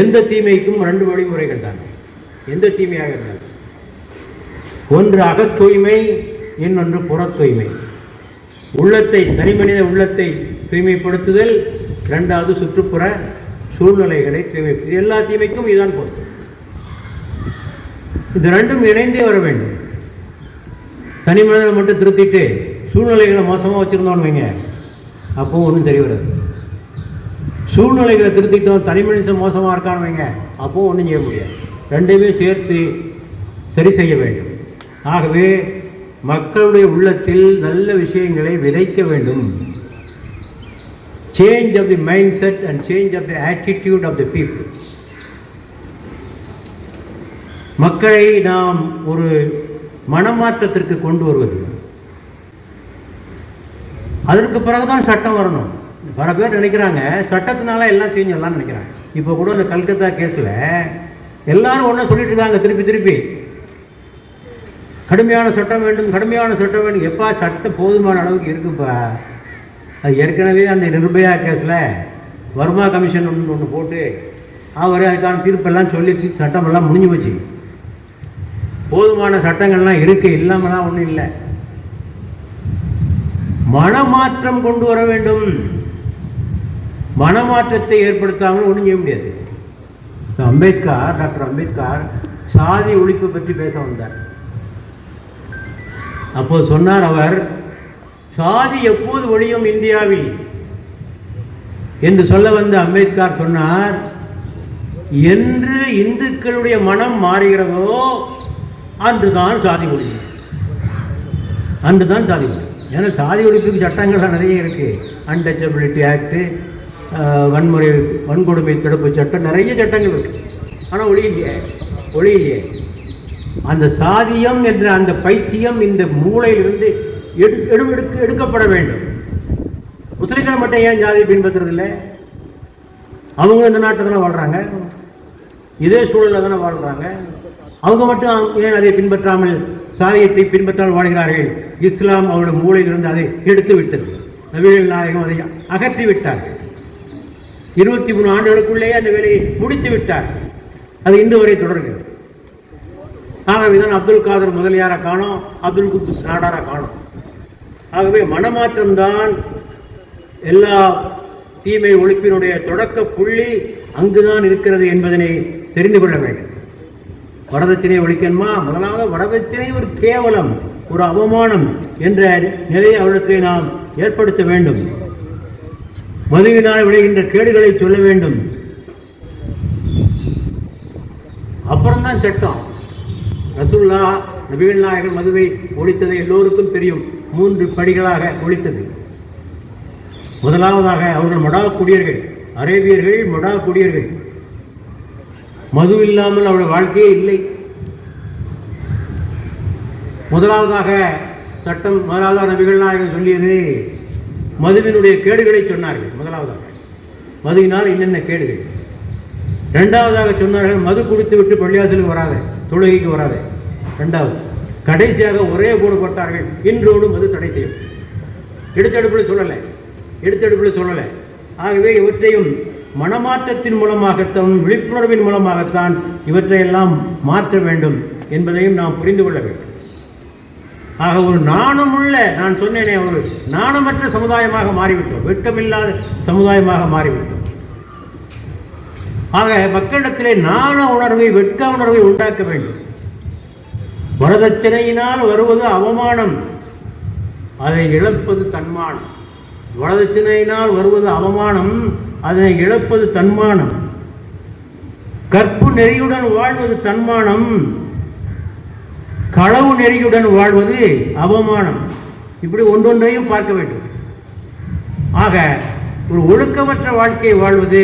எந்த தீமைக்கும் ரெண்டு வழிமுறைகள் தான். எந்த தீமையாக இருந்தாலும். ஒன்று அகத் தூய்மை இன்னொன்று புற தூய்மை உள்ளத்தை தனிமனித உள்ளத்தை தூய்மைப்படுத்துதல் ரெண்டாவது சுற்றுப்புற சூழ்நிலைகளை தூய்மை எல்லா தீமைக்கும் இதுதான் பொருத்தம் இது ரெண்டும் இணைந்தே வர வேண்டும். தனி மனிதனை மட்டும் திருத்திட்டு சூழ்நிலைகளை மோசமாக வச்சுருந்தோன்னு வைங்க. அப்போ ஒன்றும் தெரிய வராது. சூழ்நிலைகளை திருத்திட்டோம். தனி மனுஷன் மோசமாக இருக்கான்னு வைங்க அப்போ ஒன்றும் செய்ய முடியாது. ரெண்டுமே சேர்த்து சரி செய்ய வேண்டும். ஆகவே மக்களுடைய உள்ளத்தில் நல்ல விஷயங்களை விதைக்க வேண்டும். Change of the mind set and change of the attitude of the people மக்களை நாம் ஒரு மனமாற்றத்திற்கு கொண்டு வருவது. அதற்கு பிறகுதான் சட்டம் வரணும். பல பேர் நினைக்கிறாங்க. சட்டத்தினால எல்லாம் செஞ்சிடலாம்னு நினைக்கிறாங்க. இப்போ கூட இந்த கல்கத்தா கேஸில் எல்லாரும் ஒன்றா சொல்லிட்டு இருக்காங்க. திருப்பி திருப்பி. கடுமையான சட்டம் வேண்டும் கடுமையான சட்டம் வேண்டும். எப்பா சட்டம் போதுமான அளவுக்கு இருக்குப்பா அது ஏற்கனவே அந்த நிர்பயா கேஸில் வர்மா கமிஷன் ஒன்று ஒன்று போட்டு அவர் அதுக்கான தீர்ப்பெல்லாம் சொல்லி சட்டமெல்லாம் முடிஞ்சு போச்சு. போதுமான சட்டங்கள்லாம் இருக்கு. இல்லாமலாம் ஒன்றும் இல்லை. மனமாற்றம் கொண்டு வர வேண்டும். மனமாற்றத்தை ஏற்படுத்தாமல் ஒன்றும் செய்ய முடியாது. அம்பேத்கர் டாக்டர் அம்பேத்கர் சாதி ஒழிப்பு பற்றி பேச வந்தார். அப்போது சொன்னார் அவர் சாதி எப்போது ஒழியும் இந்தியாவில்? என்று சொல்ல வந்த அம்பேத்கர் சொன்னார் என்று இந்துக்களுடைய மனம் மாறுகிறதோ அன்றுதான் சாதி ஒழியும். அன்றுதான் சாதி ஒழியும். ஏன்னா சாதி ஒழிப்புக்கு சட்டங்கள்லாம் நிறைய இருக்கு. அன்டச்சபிலிட்டி ஆக்டு வன்முறை வன்கொடுமை தடுப்பு சட்டம் நிறைய சட்டங்கள் இருக்கு. ஆனால் ஒளியில்லையே ஒளியில்லையே அந்த சாதியம் என்ற அந்த பைத்தியம் இந்த மூளையிலிருந்து எடு எடு எடுக்க எடுக்கப்பட வேண்டும். முஸ்லீம்கள் மட்டும் ஏன் ஜாதி பின்பற்றுறது இல்லை? அவங்க இந்த நாட்டில் தானே வாழ்கிறாங்க இதே சூழலில் தானே வாழ்கிறாங்க அவங்க மட்டும் ஏன் அதை பின்பற்றாமல் சாதியத்தை பின்பற்றாமல் வாழ்கிறார்கள்? இஸ்லாம் அவருடைய மூளையிலிருந்து அதை எடுத்து விட்டது. நவீன நாயகம் அதை அகற்றி விட்டார்கள் இருபத்தி மூணு ஆண்டுகளுக்குள்ளேயே அந்த வேலையை முடித்து விட்டார். அது இன்று வரை தொடர்கிறது. ஆகவே தான் அப்துல் காதர் முதலியாரை காணும் அப்துல் குத்துஸ் நாடாரை காணும். ஆகவே மனமாற்றம்தான் எல்லா தீமை ஒழிப்பினுடைய தொடக்க புள்ளி அங்குதான் இருக்கிறது என்பதனை தெரிந்து கொள்ள வேண்டும். வரதட்சணை ஒழிக்கணுமா? முதலாவது வரதட்சணை ஒரு கேவலம் ஒரு அவமானம் என்ற நிலையை அவர்களுக்கு நாம் ஏற்படுத்த வேண்டும். மதுவினால் விளைகின்ற கேடுகளை சொல்ல வேண்டும். அப்புறம்தான் சட்டம். ரசுல்லா நபிகள் நாயகர் மதுவை ஒழித்ததை எல்லோருக்கும் தெரியும். மூன்று படிகளாக ஒழித்தது. முதலாவதாக அவர்கள் மொடா குடியர்கள் அரேபியர்கள் மொடா குடியர்கள். மது இல்லாமல் அவருடைய வாழ்க்கையே இல்லை. முதலாவதாக சட்டம் முதலாவதாக நபிகள் நாயகர் சொல்லியது? மதுவினுடைய கேடுகளை சொன்னார்கள். முதலாவதாக மதுவினால் என்னென்ன கேடுகள்? ரெண்டாவதாக சொன்னார்கள் மது குடித்து விட்டு பள்ளியாசலுக்கு வராத தொழுகைக்கு வராத. ரெண்டாவது கடைசியாக ஒரே போடு போட்டார்கள் இன்றோடு மது தடை செய்யும். எடுத்தெடுப்பில் சொல்லலை எடுத்தெடுப்பில் சொல்லலை. ஆகவே இவற்றையும் மனமாற்றத்தின் மூலமாகத்தான் விழிப்புணர்வின் மூலமாகத்தான் இவற்றையெல்லாம் மாற்ற வேண்டும் என்பதையும் நாம் புரிந்து கொள்ள வேண்டும். ஆக ஒரு நாணமுள்ள நான் சொன்னேனே ஒரு நாணமற்ற சமுதாயமாக மாறிவிட்டோம். வெட்கமில்லாத சமுதாயமாக மாறிவிட்டோம். ஆக மக்களிடத்திலே நாண உணர்வை வெட்க உணர்வை உண்டாக்க வேண்டும். வரதட்சணையினால் வருவது அவமானம் அதை இழப்பது தன்மானம். வரதட்சணையினால் வருவது அவமானம் அதனை இழப்பது தன்மானம். கற்பு நெறியுடன் வாழ்வது தன்மானம். களவு நெறியுடன் வாழ்வது அவமானம். இப்படி ஒன்றொன்றையும் பார்க்க வேண்டும். ஆக ஒரு ஒழுக்கமற்ற வாழ்க்கையை வாழ்வது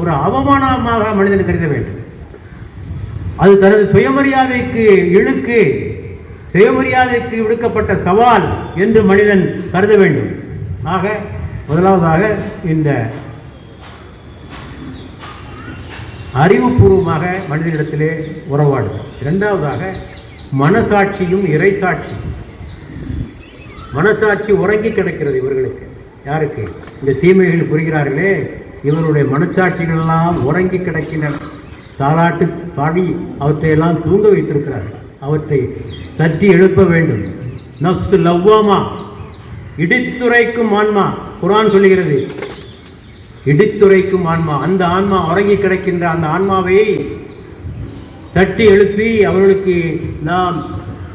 ஒரு அவமானமாக மனிதன் கருத வேண்டும். அது தனது சுயமரியாதைக்கு இழுக்கு சுயமரியாதைக்கு விடுக்கப்பட்ட சவால் என்று மனிதன் கருத வேண்டும். ஆக முதலாவதாக இந்த அறிவுபூர்வமாக மனிதனிடத்திலே உறவாடுதல் இரண்டாவதாக மனசாட்சியும் இறைசாட்சி. மனசாட்சி உறங்கி கிடக்கிறது இவர்களுக்கு. யாருக்கு? இந்த தீமைகள் புரிகிறார்களே இவருடைய மனச்சாட்சிகள் எல்லாம் உறங்கி கிடக்கின்றன. தாலாட்டு பாடி அவற்றையெல்லாம் தூங்க வைத்திருக்கிறார்கள். அவற்றை தட்டி எழுப்ப வேண்டும். நப்சு லவ்வாமா? இடித்துரைக்கும் ஆன்மா. குரான் சொல்லுகிறது இடித்துரைக்கும் ஆன்மா. அந்த ஆன்மா உறங்கி கிடக்கின்ற அந்த ஆன்மாவை தட்டி எழுப்பி அவர்களுக்கு நாம்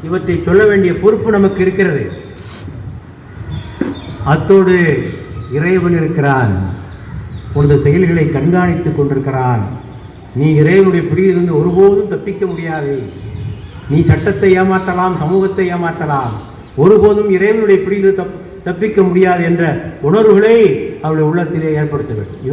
இவற்றை சொல்ல வேண்டிய பொறுப்பு நமக்கு இருக்கிறது. அத்தோடு இறைவன் இருக்கிறான். உனது செயல்களை கண்காணித்துக் கொண்டிருக்கிறான். நீ இறைவனுடைய பிடியிலிருந்து ஒருபோதும் தப்பிக்க முடியாது. நீ சட்டத்தை ஏமாற்றலாம் சமூகத்தை ஏமாற்றலாம். ஒருபோதும் இறைவனுடைய பிடியிலிருந்து தப் தப்பிக்க முடியாது என்ற உணர்வுகளை அவளுடைய உள்ளத்திலே ஏற்படுத்த வேண்டும்